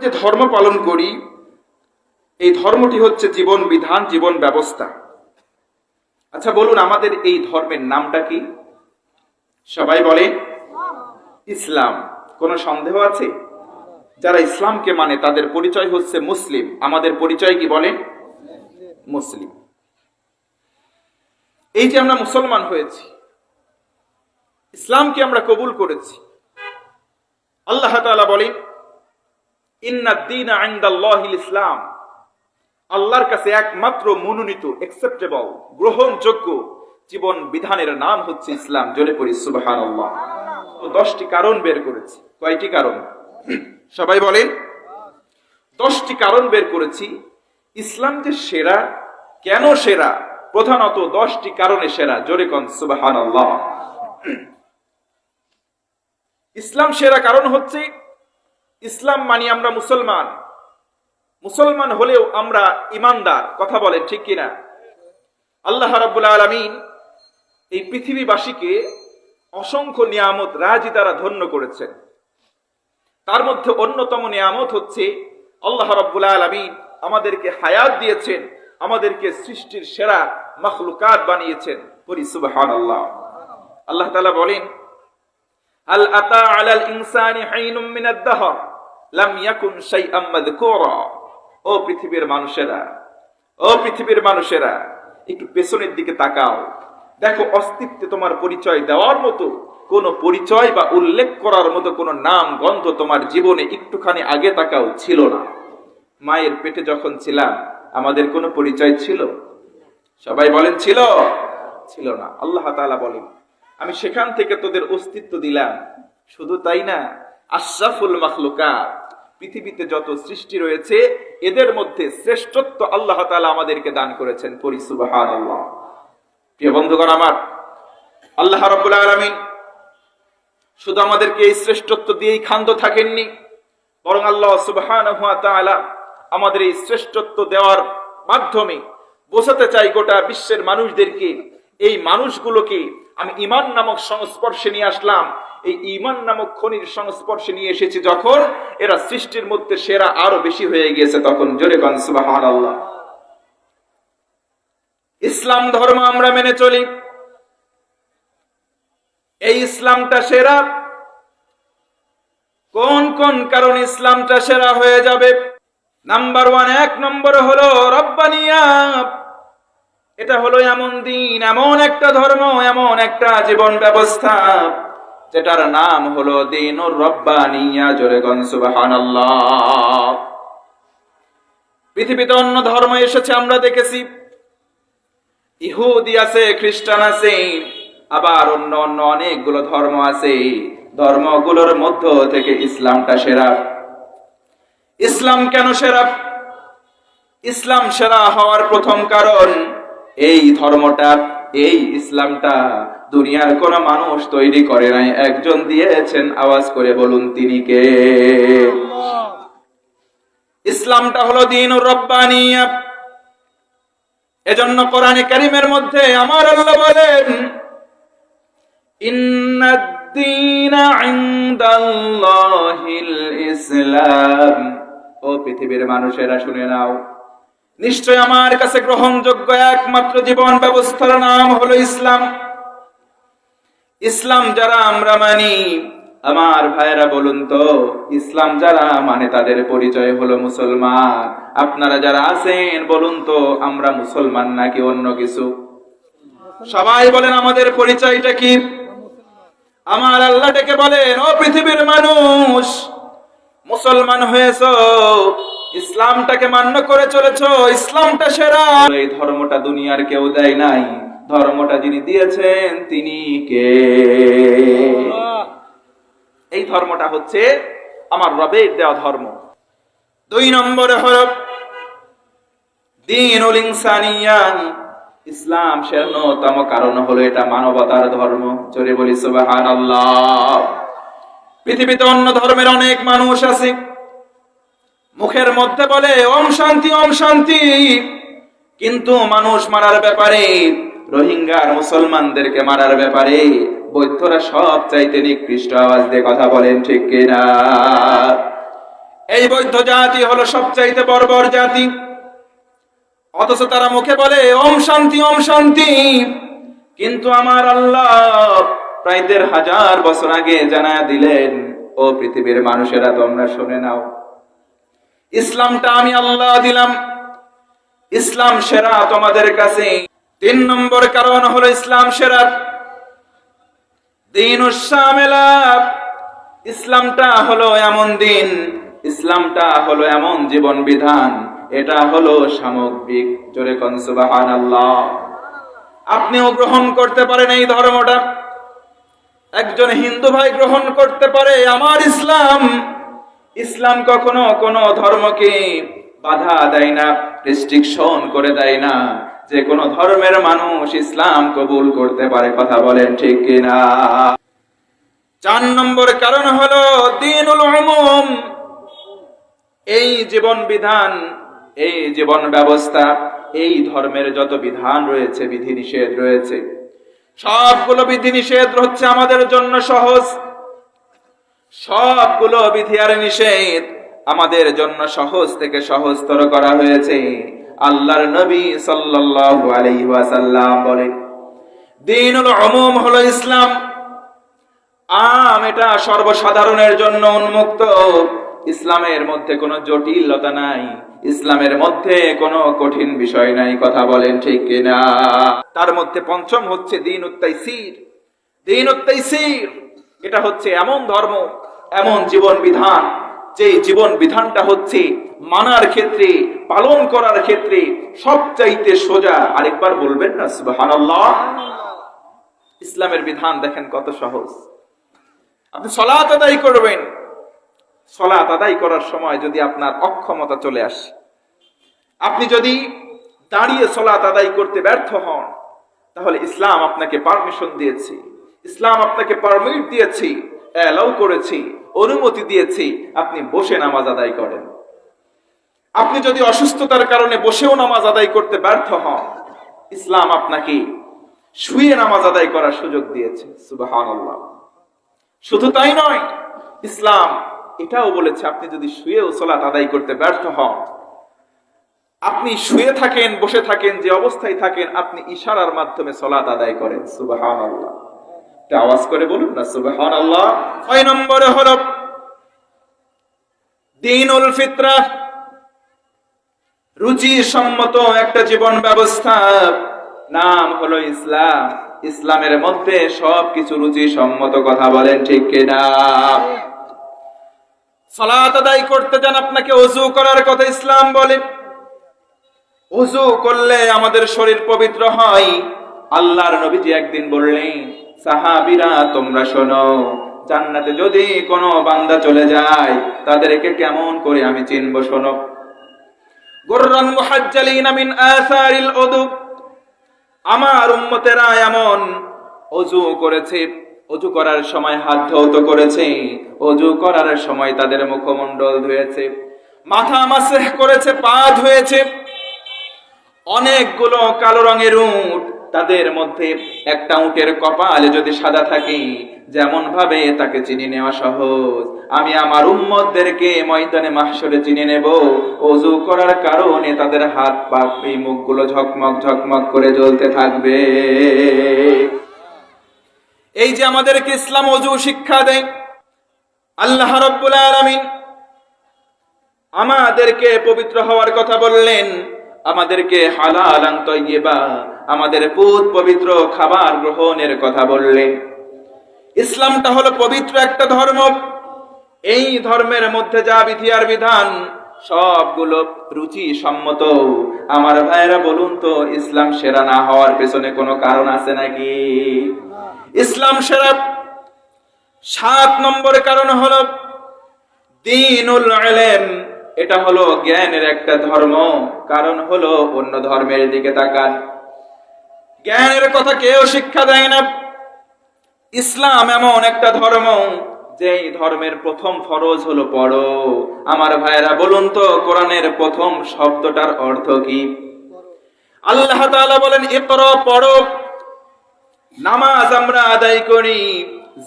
যে ধর্ম পালন করি, এই ধর্মটি হচ্ছে জীবন বিধান, জীবন ব্যবস্থা। আচ্ছা বলুন, আমাদের এই ধর্মের নামটা কি? সবাই বলে ইসলাম। কোনো সন্দেহ আছে? যারা ইসলামকে মানে তাদের পরিচয় হচ্ছে মুসলিম। আমাদের পরিচয় কি বলেন মুসলিম। এই যে আমরা মুসলমান হয়েছি, ইসলামকে আমরা কবুল করেছি। আল্লাহ বলেন ইসলাম। আল্লাহর কাছে একমাত্র মনোনীত গ্রহণযোগ্য জীবন বিধানের নাম হচ্ছে ইসলাম। পড়ি সুবাহান দশটি কারণ বের করেছি। কয়টি কারণ? সবাই বলেন। দশটি কারণ বের করেছি। ইসলাম যে সেরা, কেন সেরা? প্রধানত দশটি কারণে সেরা। জোরে কন সুবাহান ইসলাম সেরা কারণ হচ্ছে ইসলাম মানি আমরা মুসলমান। মুসলমান হলেও আমরা ইমানদার, কথা বলেন ঠিক কিনা? আল্লাহ রাব্বুল আলামিন এই পৃথিবীবাসীকে অসংখ্য নিয়ামত রাজি দ্বারা ধন্য করেছেন। তার মধ্যে অন্যতম নিয়ামত হচ্ছে আল্লাহ রাব্বুল আলামিন আমাদেরকে হায়াত দিয়েছেন, আমাদেরকে সৃষ্টির সেরা মখলুকাত বানিয়েছেন। পরি সুবহানাল্লাহ। আল্লাহ তাআলা বলেন, আল আতা আলাল ইনসানি হাইনুম মিনাদ লাম ইয়াকুন শাইআম মাযকুরা। ও পৃথিবীর মানুষেরা, ও পৃথিবীর মানুষেরা, একটু পেছনের দিকে তাকাও। দেখো, অস্তিত্বে তোমার পরিচয় দেওয়ার মতো কোন পরিচয় বা উল্লেখ করার মতো কোন নাম, গন্ধ তোমার জীবনে একটুখানি আগে তাকাও, ছিল না। মায়ের পেটে যখন ছিলাম, আমাদের কোনো পরিচয় ছিল? সবাই বলেন, ছিল? ছিল না। আল্লাহ তাআলা বলেন, আমি সেখান থেকে তোদের অস্তিত্ব দিলাম। শুধু তাই না, আশরাফুল মাখলুকাত পৃথিবীতে যত সৃষ্টি রয়েছে, এদের মধ্যে শ্রেষ্ঠত্ব আল্লাহ তাআলা আমাদেরকে দান করেছেন সুবহানাল্লাহ। প্রিয় বন্ধুগণ আমার, আল্লাহ রাব্বুল আলামিন শুধু আমাদেরকে এই শ্রেষ্ঠত্ব দিয়েই ক্ষান্ত থাকেননি, বরং আল্লাহ তাআলা আমাদের এই শ্রেষ্ঠত্ব দেওয়ার মাধ্যমে বোঝাতে চাই গোটা বিশ্বের মানুষদেরকে, এই মানুষগুলোকে আমি ইমান নামক সংস্পর্শে নিয়ে আসলাম। এই ইমান নামক খনির সংস্পর্শে নিয়ে এসেছি যখন এরা সৃষ্টির মধ্যে সেরা আরও বেশি হয়ে গিয়েছে তখন। জোরে গান আল্লাহ ইসলাম ধর্ম আমরা মেনে চলি। এই ইসলামটা সেরা। কোন কোন কারণ ইসলামটা সেরা হয়ে যাবে? নাম্বার ওয়ান, এক নম্বর হলো, রব্বানিয়া এটা হলো এমন দিন, এমন একটা ধর্ম, এমন একটা জীবন ব্যবস্থা, যেটার নাম হলো দিনুর রব্বানিয়া, জোরে গন সুবহানাল্লাহ। পৃথিবীতে অন্য ধর্ম এসেছে, আমরা দেখেছি। ইহুদি আছে, খ্রিস্টান আছে, আবার অন্য অন্য অনেকগুলো ধর্ম আছে। ধর্মগুলোর মধ্য থেকে ইসলামটা সেরা। ইসলাম কেন সেরা? ইসলাম সেরা হওয়ার প্রথম কারণ এই ধর্মটা, এই ইসলামটা দুনিয়ার কোন মানুষ তৈরি করে নাই। একজন দিয়েছেন আওয়াজ করে বলুন, তিনি কে? ইসলামটা হলো দিন রব্বানিয়া এজন্য কোরআনে কারিমের মধ্যে আমার আল্লাহ বলেন ইসলাম। ও পৃথিবীর মানুষেরা শুনে নাও। নিশ্চয় আমার কাছে গ্রহণযোগ্য একমাত্র জীবন ব্যবস্থার নাম হলো ইসলাম। ইসলাম যারা আমরা মানি, আমার ভাইয়েরা বলুন তো, ইসলাম যারা মানে তাদের পরিচয় হলো মুসলমান। আপনারা যারা আছেন, বলুন তো, আমরা মুসলমান নাকি অন্য কিছু? সবাই বলেন আমাদের পরিচয়টা কি? আমার আল্লাহ ডেকে বলেন, ও পৃথিবীর মানুষ, মুসলমান হয়েছ ইসলামটাকে মান্য করে চলেছ ইসলামটা সেরা। এই ধর্মটা দুনিয়ার কেউ দেয় নাই। ধর্মটা যিনি দিয়েছেন তিনি কে? এই ধর্মটা হচ্ছে আমার রবের দেওয়া ধর্ম। দুই নম্বরে হল দিন ইসলাম সেরনতম কারণ হলো এটা মানবতার ধর্ম। চলে বলি সুবহানাল্লাহ। পৃথিবীতে অন্য ধর্মের অনেক মানুষ আছে। মুখের মধ্যে বলে, ওম শান্তি ওম শান্তি। কিন্তু মানুষ মারার ব্যাপারে, রোহিঙ্গার মুসলমানদেরকে মারার ব্যাপারে বৌদ্ধরা সব চাইতে নিকৃষ্ট আওয়াজ দিয়ে কথা বলেন, ঠিক কিনা এই বৌদ্ধ জাতি হলো সবচাইতে বর্বর জাতি। অথচ তারা মুখে বলে, ওম শান্তি ওম শান্তি। কিন্তু আমার আল্লাহ প্রায় দেড় হাজার বছর আগে জানা দিলেন, ও পৃথিবীর মানুষেরা, তোমরা শুনে নাও। ইসলামটা আমি আল্লাহ দিলাম। ইসলাম সেরা তোমাদের কাছে। তিন নম্বর কারণ হলো ইসলাম সেরা। দিন ইসলামটা হলো এমন দিন। ইসলামটা হলো এমন জীবন বিধান। এটা হলো সামগ্রিক। জোরে কনসুবাহান আল্লাহ আপনিও গ্রহণ করতে পারেন এই ধর্মটা। একজন হিন্দু ভাই গ্রহণ করতে পারে। আমার ইসলাম ইসলাম কখনো কোনো ধর্মকে বাধা দেয় না রেস্ট্রিকশন করে দেয় না। যে কোনো ধর্মের মানুষ ইসলাম কবুল করতে পারে, কথা বলেন ঠিক কিনা? চার নম্বর কারণ হলো দিনুল এই জীবন বিধান, এই জীবন ব্যবস্থা, এই ধর্মের যত বিধান রয়েছে বিধি নিষেধ রয়েছে, সবগুলো বিধি নিষেধ হচ্ছে আমাদের জন্য সহজ। সবগুলো বিধি আর নিষেধ আমাদের জন্য সহজ থেকে সহজতর করা হয়েছে। আল্লাহর নবী সাল্লাল্লাহু আলাইহি ওয়াসাল্লাম বলেন, দিনুল উমুম হলো ইসলাম। আম এটা সর্বসাধারণের জন্য উন্মুক্ত। ইসলামের মধ্যে কোনো জটিলতা নাই। ইসলামের মধ্যে কোনো কঠিন বিষয় নাই। কথা বলেন ঠিক কিনা? তার মধ্যে পঞ্চম হচ্ছে দিন উত্তাইসির দিন উত্তাইসির এটা হচ্ছে এমন ধর্ম, এমন জীবন বিধান যে জীবন বিধানটা হচ্ছে মানার ক্ষেত্রে, পালন করার ক্ষেত্রে সবচাইতে সোজা। আরেকবার বলবেন না, সুবহানাল্লাহ। ইসলামের বিধান দেখেন কত সহজ। আপনি সলাত আদায় করবেন। সলাত আদায় করার সময় যদি আপনার অক্ষমতা চলে আসে। আপনি যদি দাঁড়িয়ে সলাত আদায় করতে ব্যর্থ হন, তাহলে ইসলাম আপনাকে পারমিশন দিয়েছি। ইসলাম আপনাকে পারমিট দিয়েছি অ্যালাউ করেছি, অনুমতি দিয়েছি, আপনি বসে নামাজ আদায় করেন। আপনি যদি অসুস্থতার কারণে বসেও নামাজ আদায় করতে ব্যর্থ হন, ইসলাম আপনাকে শুয়ে নামাজ আদায় করার সুযোগ দিয়েছে। সুবহানাল্লাহ। শুধু তাই নয়, ইসলাম এটাও বলেছে, আপনি যদি শুয়েও সলাত আদায় করতে ব্যর্থ হন, আপনি শুয়ে থাকেন, বসে থাকেন, যে অবস্থায় থাকেন, আপনি ইশারার মাধ্যমে সলাত আদায় করেন। সুবাহান আল্লাহ আওয়াজ করে বলুন না সুবাহান আল্লাহ ছয় নম্বরে হল দিনুল ফিতরা রুচি সম্মত একটা জীবন ব্যবস্থা। নাম হলো ইসলাম। ইসলামের মধ্যে সবকিছু রুচি সম্মত কথা বলেন ঠিক কিনা? সালাত আদায় করতে যান আপনাকে অজু করার কথা ইসলাম বলে। অজু করলে আমাদের শরীর পবিত্র হয়। আল্লাহর নবীজি একদিন বললেন সাহাবিরা, তোমরা শোনো, জান্নাতে যদি কোনো বান্দা চলে যায়, তাদেরকে কেমন করে আমি চিনব শোনো। গুররান মুহাজ্জালিনা মিন আসারিল উদুব আমার উম্মতেরা এমন অজু করেছে, অজু করার সময় হাত ধৌত করেছে, অজু করার সময় তাদের মুখমণ্ডল ধুয়েছে, মাথা মাসেহ করেছে, পা ধুয়েছে। অনেকগুলো কালো রঙের উট তাদের মধ্যে একটা উটের কপালে যদি সাদা থাকে যেমন ভাবে তাকে চিনি নেওয়া সহজ। আমি আমার উম্মতদেরকে ময়দানে মাহসরে চিনে নেব। অজু করার কারণে তাদের হাত পা এই মুখগুলো ঝকমক ঝকমক করে জ্বলতে থাকবে। এই যে আমাদেরকে ইসলাম অজু শিক্ষা দেয়, আল্লাহ রব্বুল আলামিন আমাদেরকে পবিত্র হওয়ার কথা বললেন। আমাদেরকে আমাদের পুত পবিত্র খাবার গ্রহণের কথা বললেন ইসলামটা হলো পবিত্র একটা ধর্ম। এই ধর্মের মধ্যে যা বিধি আর বিধান, সবগুলো রুচি সম্মত আমার ভাইরা বলুন তো, ইসলাম সেরা না হওয়ার পেছনে কোনো কারণ আছে নাকি? ইসলাম সেরা সাত নম্বর কারণ হলো দিনুল ইলম। এটা হলো জ্ঞানের একটা ধর্ম, কারণ হলো অন্য ধর্মের দিকে তাকান। জ্ঞানের কথা কেউ শিক্ষা দেয় না। ইসলাম এমন একটা ধর্ম, যেই ধর্মের প্রথম ফরজ হলো পড়ো। আমার ভাইয়েরা, বলুন তো, কোরআনের প্রথম শব্দটার অর্থ কি? আল্লাহ বলেন, ইকরা, পড়ো। নামাজ আমরা আদায় করি।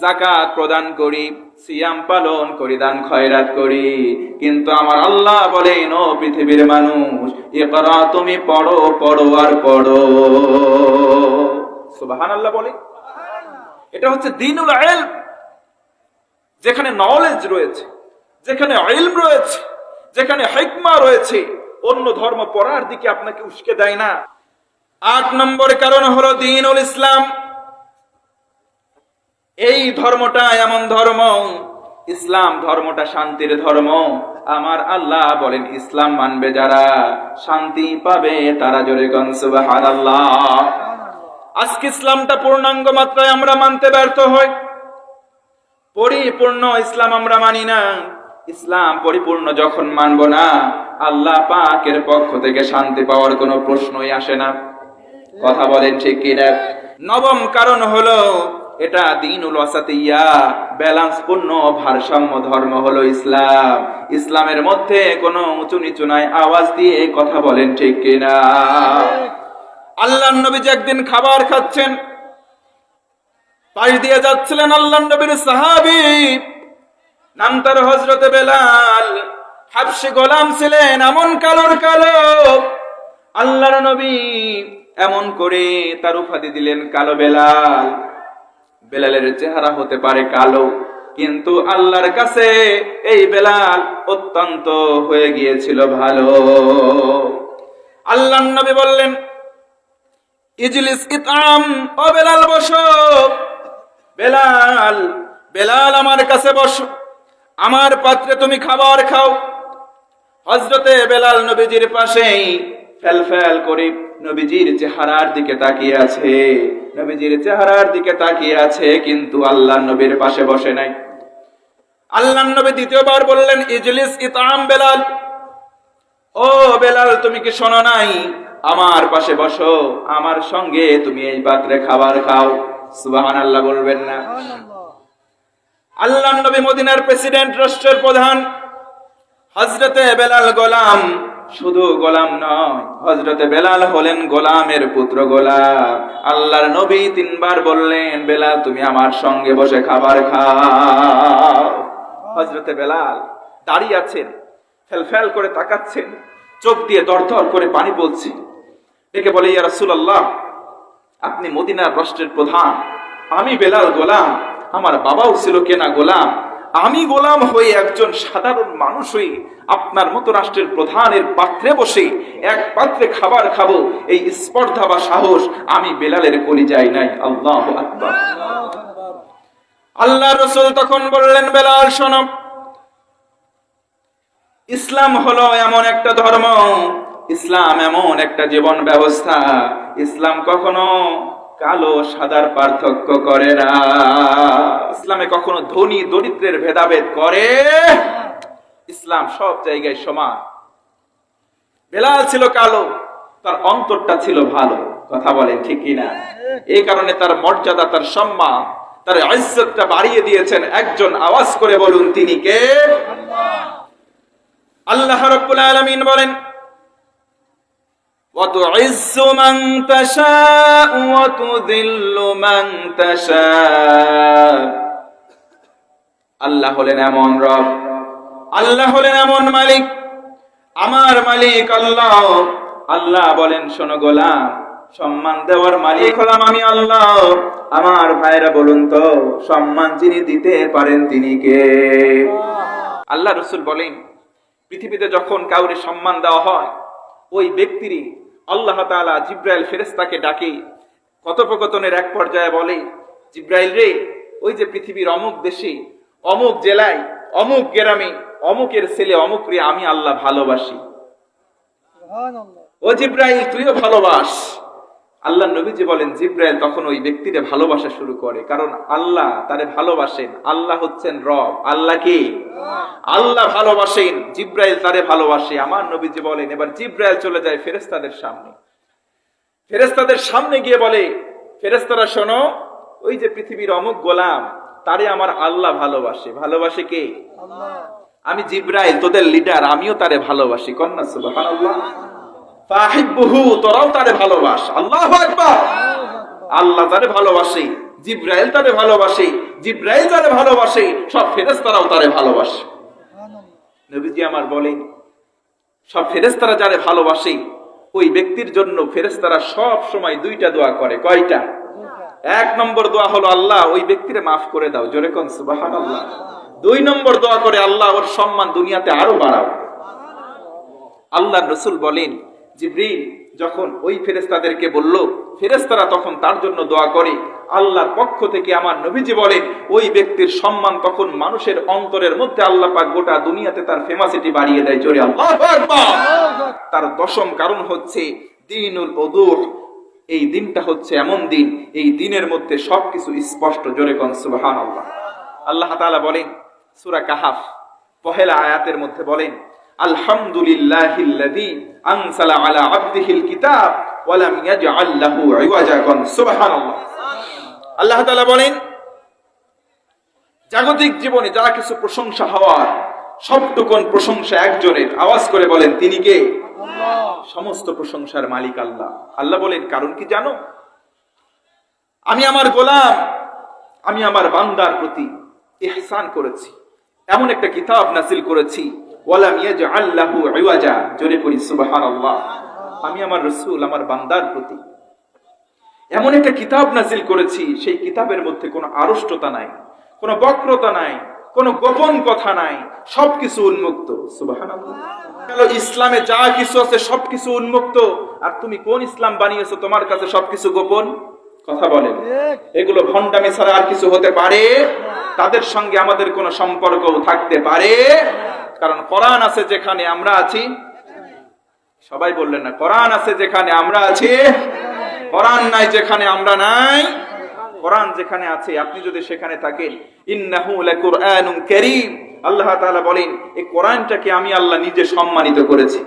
জাকাত প্রদান করি, সিয়াম পালন করি, দান খয়রাত করি। কিন্তু আমার আল্লাহ বলেন, ও পৃথিবীর মানুষ এ ইকরা তুমি পড়ো পড়ো আর পড়ো। সুবাহান আল্লাহ বলে? এটা হচ্ছে দিনুল ইলম। যেখানে নলেজ রয়েছে, যেখানে ইলম রয়েছে, যেখানে হিকমা রয়েছে, অন্য ধর্ম পড়ার দিকে আপনাকে উস্কে দেয় না। আট নম্বর কারণ হলো দিনুল ইসলাম। এই ধর্মটা এমন ধর্ম। ইসলাম ধর্মটা শান্তির ধর্ম। আমার আল্লাহ বলেন, ইসলাম মানবে যারা, শান্তি পাবে তারা জোরে সুবহানাল্লাহ। আজকে ইসলামটা পূর্ণাঙ্গ মাত্রায় আমরা মানতে ব্যর্থ হই। পরিপূর্ণ ইসলাম আমরা মানি না। ইসলাম পরিপূর্ণ যখন মানব না, আল্লাহ পাকের পক্ষ থেকে শান্তি পাওয়ার কোনো প্রশ্নই আসে না। কথা বলেন ঠিক কিনা? নবম কারণ হলো এটা দিনুল ওয়াসাতিয়া ব্যালেন্স পূর্ণ, ভারসাম্য ধর্ম হলো ইসলাম। ইসলামের মধ্যে কোনো উঁচু নিচু নাই, আওয়াজ দিয়ে কথা বলেন ঠিক কিনা? আল্লাহ নবী যে একদিন খাবার খাচ্ছেন, পাশ দিয়ে যাচ্ছিলেন আল্লাহ নবীর সাহাবি, নাম তার হজরতে বেলাল। হাবসি গোলাম ছিলেন, এমন কালোর কালো। আল্লাহর নবী এমন করে তার উপাধি দিলেন কালো বেলাল। বেলালের চেহারা হতে পারে কালো, কিন্তু আল্লাহর কাছে এই বেলাল অত্যন্ত হয়ে গিয়েছিল ভালো। আল্লাহ নবী বললেন, ইজলিস ইতাম, ও বেলাল বসো। বেলাল বেলাল আমার কাছে বসো। আমার পাত্রে তুমি খাবার খাও। হজরতে বেলাল নবীজির পাশেই ফেল ফেল করে। নবীজির চেহারার দিকে তাকিয়ে আছে। নবীজির চেহারার দিকে তাকিয়ে আছে, কিন্তু আল্লাহ নবীর পাশে বসে নাই। আল্লাহ নবী দ্বিতীয়বার বললেন, ইজলিস ইতাম বেলাল। ও বেলাল, তুমি কি শোনো নাই? আমার পাশে বসো, আমার সঙ্গে তুমি এই পাত্রে খাবার খাও। সুবাহান আল্লাহ বলবেন না। আল্লাহ নবী মদিনার প্রেসিডেন্ট, রাষ্ট্রের প্রধান হজরতে বেলাল গোলাম শুধু গোলাম নয় হজরতে বেলাল হলেন গোলামের পুত্র গোলাম। আল্লাহর নবী তিনবার বললেন, বেলাল, তুমি আমার সঙ্গে বসে খাবার খাও। হজরতে বেলাল দাঁড়িয়ে আছেন ফেল ফেল করে তাকাচ্ছেন, চোখ দিয়ে দরদর করে পানি বলছে। একে বলে, ইয়া রাসূলুল্লাহ, আপনি মদিনার রাষ্ট্রের প্রধান। আমি বেলাল গোলাম, আমার বাবাও ছিল কেনা গোলাম। আমি গোলাম হয়ে একজন সাধারণ মানুষ হয়ে আপনার মতো রাষ্ট্রের প্রধানের পাত্রে বসে এক পাত্রে খাবার খাব, এই স্পর্ধা বা সাহস আমি বেলালের কলি যাই নাই। আল্লাহ আল্লাহ রসুল তখন বললেন, বেলাল, শোনো। ইসলাম হলো এমন একটা ধর্ম, ইসলাম এমন একটা জীবন ব্যবস্থা। ইসলাম কখনো কালো সাদার পার্থক্য করে না। ইসলামে কখনো ধনী দরিদ্রের ভেদাভেদ করে। ইসলাম সব জায়গায় সমান। বেলাল ছিল কালো, তার অন্তরটা ছিল ভালো, কথা বলেন ঠিক কিনা? এই কারণে তার মর্যাদা, তার সম্মান, তার ইজ্জতটা বাড়িয়ে দিয়েছেন একজন আওয়াজ করে বলুন তিনি কে? আল্লাহ রাব্বুল আলমিন বলেন وتعز من تشاء وتذل من تشاء আল্লাহ হলেন এমন রব আল্লাহ হলেন এমন মালিক আমার মালিক আল্লাহ আল্লাহ বলেন শোনো গোলাম সম্মান দেওয়ার মালিক হলাম আমি আল্লাহ আমার ভাইরা বলুন তো সম্মান যিনি দিতে পারেন তিনি কে আল্লাহ রসুল বলেন পৃথিবীতে যখন কাউরে সম্মান দেওয়া হয় ওই ব্যক্তিরই আল্লাহ তালা জিব্রাইল ফেরেস্তাকে ডাকে কথোপকথনের এক পর্যায়ে বলে জিব্রাইল রে ওই যে পৃথিবীর অমুক দেশে অমুক জেলায় অমুক গ্রামে অমুকের ছেলে অমুক রে আমি আল্লাহ ভালোবাসি। ও জিব্রাইল তুইও ভালোবাস। আল্লাহ নবীজি বলেন জিব্রাইল তখন ওই ব্যক্তিরে ভালোবাসা শুরু করে। কারণ আল্লাহ তারে ভালোবাসেন। আল্লাহ হচ্ছেন রব। আল্লাহ কি? আল্লাহ ভালোবাসেন। জিব্রাইল তারে ভালোবাসে। আমার নবীজি বলেন এবার জিব্রাইল চলে যায় ফেরেস্তাদের সামনে। ফেরেস্তাদের সামনে গিয়ে বলে ফেরেস্তারা শোনো ওই যে পৃথিবীর অমুক গোলাম তারে আমার আল্লাহ ভালোবাসে। ভালোবাসে কে? আমি জিব্রাইল তোদের লিডার আমিও তারে ভালোবাসি। কন্যা সুবহানাল্লাহ। তোরাও তারে ভালোবাস। ভালোবাসে সব ওই ব্যক্তির জন্য ফেরেস্তারা সব সময় দুইটা দোয়া করে। কয়টা? এক নম্বর দোয়া হলো, আল্লাহ, ওই ব্যক্তিরে মাফ করে দাও। জোরে কোন দুই নম্বর দোয়া করে, আল্লাহ, ওর সম্মান দুনিয়াতে আরও বাড়াও। আল্লাহ রসুল বলেন জিব্রিল যখন ওই ফেরেস্তাদেরকে বলল ফেরেস্তারা তখন তার জন্য দোয়া করে, আল্লাহর পক্ষ থেকে আমার নবীজি বলেন, ওই ব্যক্তির সম্মান তখন মানুষের অন্তরের মধ্যে আল্লাহ পাক গোটা দুনিয়াতে তার ফেমাসিটি বাড়িয়ে দেয়, জোরে আল্লাহ তার দশম কারণ হচ্ছে দিনুল ওদুহ এই দিনটা হচ্ছে এমন দিন, এই দিনের মধ্যে সবকিছু স্পষ্ট, জোরে কন সুবহান আল্লাহ আল্লাহ তাআলা বলেন, সূরা কাহাফ, পহেলা আয়াতের মধ্যে বলেন আলহামদুলিল্লাহিল্লাযী আনসালা আলা আবদিহিল কিতাব ওয়া লাম ইয়াজআল লাহু ইওয়াজা সুবহানাল্লাহ। আল্লাহ তাআলা বলেন জাগতিক জীবনে যা কিছু প্রশংসা হওয়ার সবটুকুন প্রশংসা একজনের আওয়াজ করে বলেন তিনি কে? সমস্ত প্রশংসার মালিক আল্লাহ। আল্লাহ বলেন কারণ কি জানো? আমি আমার গোলাম আমি আমার বান্দার প্রতি ইহসান করেছি। এমন একটা কিতাব নাসিল করেছি ওয়ালাম ইওয়াজা। জোরে পড়ি সুবহানাল্লাহ। আমি আমার রাসূল, আমার বান্দার প্রতি এমন একটা কিতাব করেছি, সেই কিতাবের মধ্যে কোনো নাই, কোনো বক্রতা নাই, কোনো গোপন কথা নাই, সবকিছু উন্মুক্ত। ইসলামে যা কিছু আছে সবকিছু উন্মুক্ত। আর তুমি কোন ইসলাম বানিয়েছো তোমার কাছে সবকিছু গোপন? কথা বলেন। এগুলো ভণ্ডামি ছাড়া আর কিছু হতে পারে? তাদের সঙ্গে আমাদের কোনো সম্পর্কও থাকতে পারে? কারণ কোরআন আছে যেখানে আমরা আছি। সবাই বললেন না কোরআন আছে যেখানে আমরা আছি। কোরআন নাই যেখানে আমরা নাই। কোরআন যেখানে আছে আপনি যদি সেখানে থাকেন ইন্নাহু লাকুরআনুন কারীম। আল্লাহ তাআলা বলেন এই কোরআনটাকে আমি আল্লাহ নিজে সম্মানিত করেছি।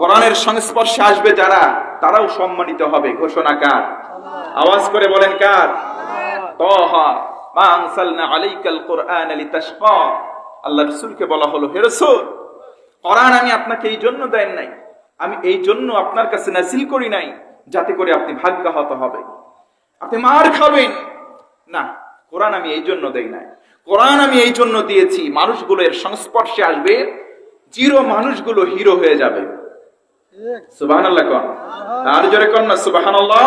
কোরআনের সংস্পর্শে আসবে যারা তারাও সম্মানিত হবে। ঘোষণা কার? আওয়াজ করে বলেন কার? তহা মা আনসালনা আলাইকাল কোরআন লিতাশকা। আল্লাহ রাসূলকে বলা হলো, হে রাসূল, কোরআন আমি আপনাকে এই জন্য দেন নাই। আমি এই জন্য আপনার কাছে নাসিল করি নাই, যাতে করে আপনি ভাগ্যাহত হবে আপনি মার খাবেন। না, কোরআন আমি এই জন্য দেই নাই। কোরআন আমি এই জন্য দিয়েছি মানুষগুলো এর সংস্পর্শে আসবে জিরো মানুষগুলো হিরো হয়ে যাবে। সুবাহান আল্লাহ কন। আর জোরে কন না সুবাহান আল্লাহ